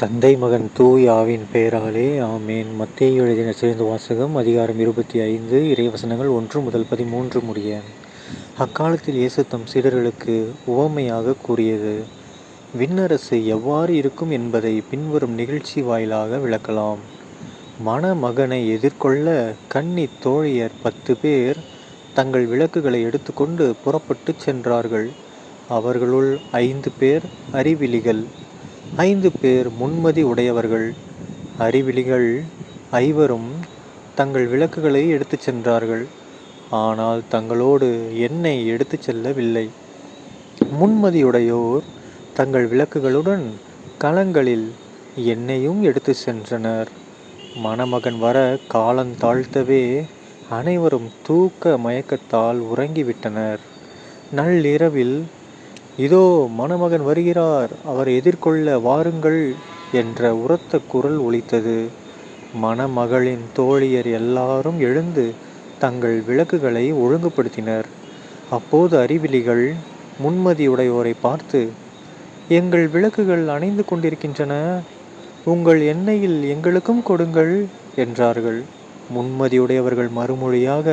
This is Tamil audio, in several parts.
தந்தை மகன் தூய் பெயராலே ஆமேன். மத்திய எழுதின சேர்ந்த வாசகம் அதிகாரம் இருபத்தி ஐந்து இறைவசனங்கள் ஒன்று முதல் பதிமூன்று முடிய. அக்காலத்தில் இயேசு தம் சீடர்களுக்கு உவமையாக கூறியது விண்ணரசு எவ்வாறு இருக்கும் என்பதை பின்வரும் நிகழ்ச்சி வாயிலாக விளக்கலாம். மணமகனை எதிர்கொள்ள கன்னி தோழியர் பத்து பேர் தங்கள் விளக்குகளை எடுத்துக்கொண்டு புறப்பட்டு சென்றார்கள். அவர்களுள் ஐந்து பேர் அறிவிலிகள். ஐந்து பேர் முன்மதி உடையவர்கள். அறிவிலிகள் ஐவரும் தங்கள் விளக்குகளை எடுத்துச் சென்றார்கள். ஆனால் தங்களோடு எண்ணெய் எடுத்துச் செல்லவில்லை. முன்மதியுடையோர் தங்கள் விளக்குகளுடன் களங்களில் எண்ணெயும் எடுத்து சென்றனர். மணமகன் வர காலந்தாழ்த்தவே அனைவரும் தூக்க மயக்கத்தால் உறங்கிவிட்டனர். நள்ளிரவில் இதோ மணமகன் வருகிறார். அவர் எதிர்கொள்ள வாருங்கள் என்ற உரத்த குரல் ஒலித்தது. மணமகளின் தோழியர் எல்லாரும் எழுந்து தங்கள் விளக்குகளை ஒழுங்குபடுத்தினர். அப்போது அறிவிலிகள் முன்மதியுடையோரை பார்த்து எங்கள் விளக்குகள் அணைந்து கொண்டிருக்கின்றன. உங்கள் எண்ணெயில் எங்களுக்கும் கொடுங்கள் என்றார்கள். முன்மதியுடையவர்கள் மறுமொழியாக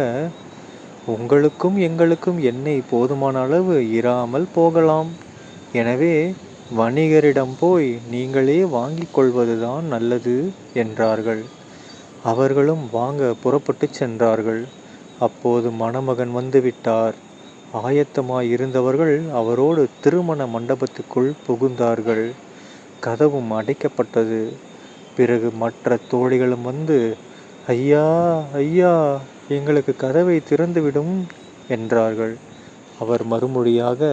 உங்களுக்கும் எங்களுக்கும் எண்ணெய் போதுமான அளவு இராமல் போகலாம். எனவே வணிகரிடம் போய் நீங்களே வாங்கிக் கொள்வதுதான் நல்லது என்றார்கள். அவர்களும் வாங்க புறப்பட்டு சென்றார்கள். அப்போது மணமகன் வந்துவிட்டார். ஆயத்தமாய் இருந்தவர்கள் அவரோடு திருமண மண்டபத்துக்குள் புகுந்தார்கள். கதவும் அடைக்கப்பட்டது. பிறகு மற்ற தோழிகளும் வந்து ஐயா ஐயா எங்களுக்கு கதவை திறந்துவிடும் என்றார்கள். அவர் மறுமொழியாக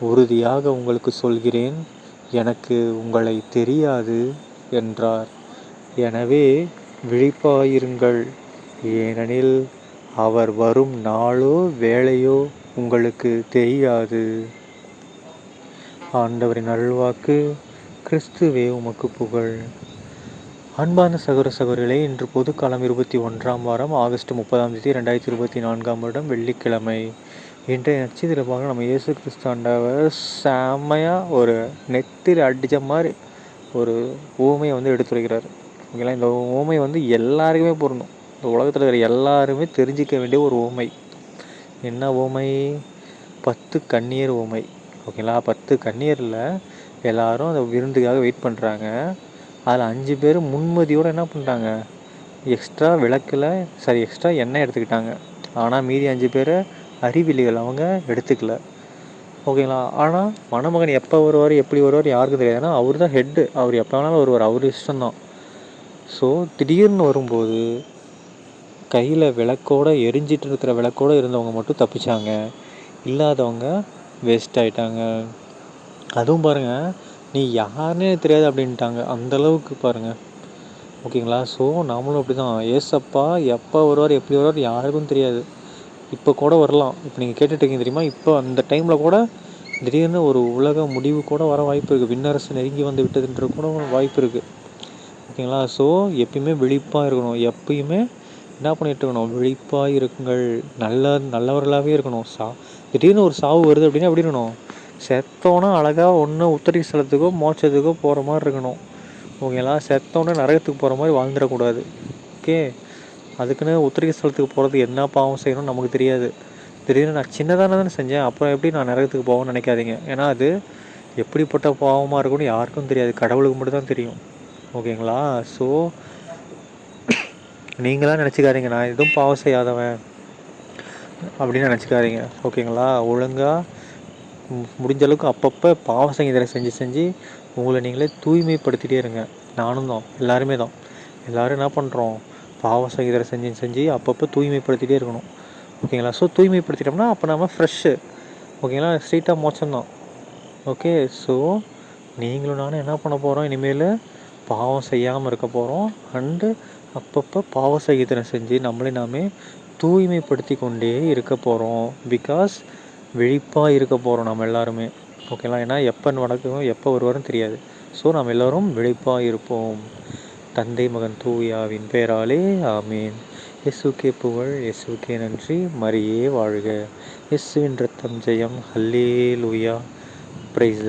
உறுதியாக உங்களுக்கு சொல்கிறேன் எனக்கு உங்களை தெரியாது என்றார். எனவே விழிப்பாயிருங்கள். ஏனெனில் அவர் வரும் நாளோ வேலையோ உங்களுக்கு தெரியாது. ஆண்டவரின் அருள்வாக்கு கிறிஸ்துவே உமக்கு புகழ். அன்பான சகோர சகோரிகளை இன்று பொதுக்காலம் இருபத்தி ஒன்றாம் வாரம் ஆகஸ்ட் முப்பதாம் தேதி ரெண்டாயிரத்தி இருபத்தி நான்காம் வருடம் வெள்ளிக்கிழமை. இன்றைய நட்சத்திரமாக நம்ம இயேசு கிறிஸ்தாண்டவர் செம்மையாக ஒரு நெத்தில் அடித்த மாதிரி ஒரு ஊமையை வந்து எடுத்துரைக்கிறார். ஓகேங்களா? இந்த ஊமை வந்து எல்லாருக்குமே பொருந்தும். இந்த உலகத்தில் இருக்கிற எல்லாருமே தெரிஞ்சிக்க வேண்டிய ஒரு ஊமை. என்ன ஊமை? பத்து கண்ணீர் ஊமை. ஓகேங்களா? பத்து கண்ணீரில் எல்லாரும் அந்த விருந்துக்காக வெயிட் பண்ணுறாங்க அதில் அஞ்சு பேர் முன்மதியோடு என்ன பண்ணிட்டாங்க எக்ஸ்ட்ரா விளக்கில் சரி எக்ஸ்ட்ரா எண்ணெய் எடுத்துக்கிட்டாங்க. ஆனால் மீதி அஞ்சு பேர் அறிவிலிகள் அவங்க எடுத்துக்கல. ஓகேங்களா? ஆனால் மணமகன் எப்போ வருவார் எப்படி வருவார் யாருக்கும் தெரியாது. ஏன்னா அவர் தான் ஹெட்டு அவர் எப்போ வேணாலும் வருவார். அவர் இஷ்டம்தான். ஸோ திடீர்னு வரும்போது கையில் விளக்கோடு எரிஞ்சிட்டு இருக்கிற விளக்கோடு இருந்தவங்க மட்டும் தப்பிச்சாங்க. இல்லாதவங்க வேஸ்ட் ஆகிட்டாங்க அதுவும் பாருங்கள் நீ யாருன்னே தெரியாது அப்படின்ட்டாங்க. அந்தளவுக்கு பாருங்கள் ஓகேங்களா? ஸோ நாமளும் அப்படி தான் ஏசப்பா எப்போ வருவார் எப்படி வருவார் யாருக்கும் தெரியாது. இப்போ கூட வரலாம். இப்போ நீங்கள் கேட்டுட்ருக்கீங்க தெரியுமா? இப்போ அந்த டைமில் கூட திடீர்னு ஒரு உலக முடிவு கூட வர வாய்ப்பு இருக்குது விண்ணரசு நெருங்கி வந்து விட்டதுன்ற கூட வாய்ப்பு இருக்குது ஓகேங்களா? ஸோ எப்பயுமே விழிப்பாக இருக்கணும். எப்பயுமே என்ன பண்ணிட்டு இருக்கணும்? விழிப்பாக இருக்குங்கள் நல்ல நல்லவர்களாகவே இருக்கணும். சா திடீர்னு ஒரு சாவு வருது அப்படின்னா எப்படி இருக்கணும்? செத்தோன்னா அழகாக ஒன்று உத்தரி ஸ்தலத்துக்கோ மோட்சத்துக்கோ போகிற மாதிரி இருக்கணும். ஓகேங்களா? செத்தோன்னே நரகத்துக்கு போகிற மாதிரி வாழ்ந்துடக்கூடாது. ஓகே? அதுக்குன்னு உத்தரிக ஸ்தலத்துக்கு போகிறது என்ன பாவம் செய்யணும்னு நமக்கு தெரியாது. திடீர்னு நான் சின்னதான தானே செஞ்சேன். அப்புறம் எப்படி நான் நரகத்துக்கு போகணும்னு நினைக்காதீங்க. ஏன்னா அது எப்படிப்பட்ட பாவமாக இருக்கும்னு யாருக்கும் தெரியாது. கடவுளுக்கு மட்டும் தான் தெரியும். ஓகேங்களா? ஸோ நீங்களாம் நினச்சிக்காதீங்க. நான் எதுவும் பாவம் செய்யாதவன் அப்படின்னு நினச்சிக்காதீங்க. ஓகேங்களா? ஒழுங்காக முடிஞ்ச அளவுக்கு அப்பப்போ பாவ சங்கீதனை செஞ்சு செஞ்சு உங்களை நீங்களே தூய்மைப்படுத்திகிட்டே இருங்க. நானும் தான் எல்லாருமே தான். எல்லோரும் என்ன பண்ணுறோம் பாவ சங்கீதனை செஞ்சு செஞ்சு அப்பப்போ தூய்மைப்படுத்திகிட்டே இருக்கணும். ஓகேங்களா? ஸோ தூய்மைப்படுத்திட்டோம்னா அப்போ நம்ம ஃப்ரெஷ்ஷு ஓகேங்களா? ஸ்ட்ரெயிட்டாக மோச்சம்தான் ஓகே ஸோ நீங்களும் நானும் என்ன பண்ண போகிறோம் இனிமேல் பாவம் செய்யாமல் இருக்க போகிறோம் அண்டு அப்பப்போ பாவ சகிதனை செஞ்சு நம்மளே நாமே தூய்மைப்படுத்தி கொண்டே இருக்க போகிறோம் பிகாஸ் விழிப்பாக இருக்க போகிறோம் நம்ம எல்லாருமே. ஓகேங்களா ஏன்னா எப்போ நடக்கும் எப்போ வருவாரும் தெரியாது. ஸோ நாம் எல்லோரும் விழிப்பாக இருப்போம். தந்தை மகன் தூயாவின் பேராலே ஆமீன். எஸ்ஸுக்கே புகழ் எஸ்ஸுக்கே நன்றி. மரியே வாழ்க. எஸ்ஸுவின் ரத்தம் ஜெயம். ஹல்லே லூயா பிரைஸ்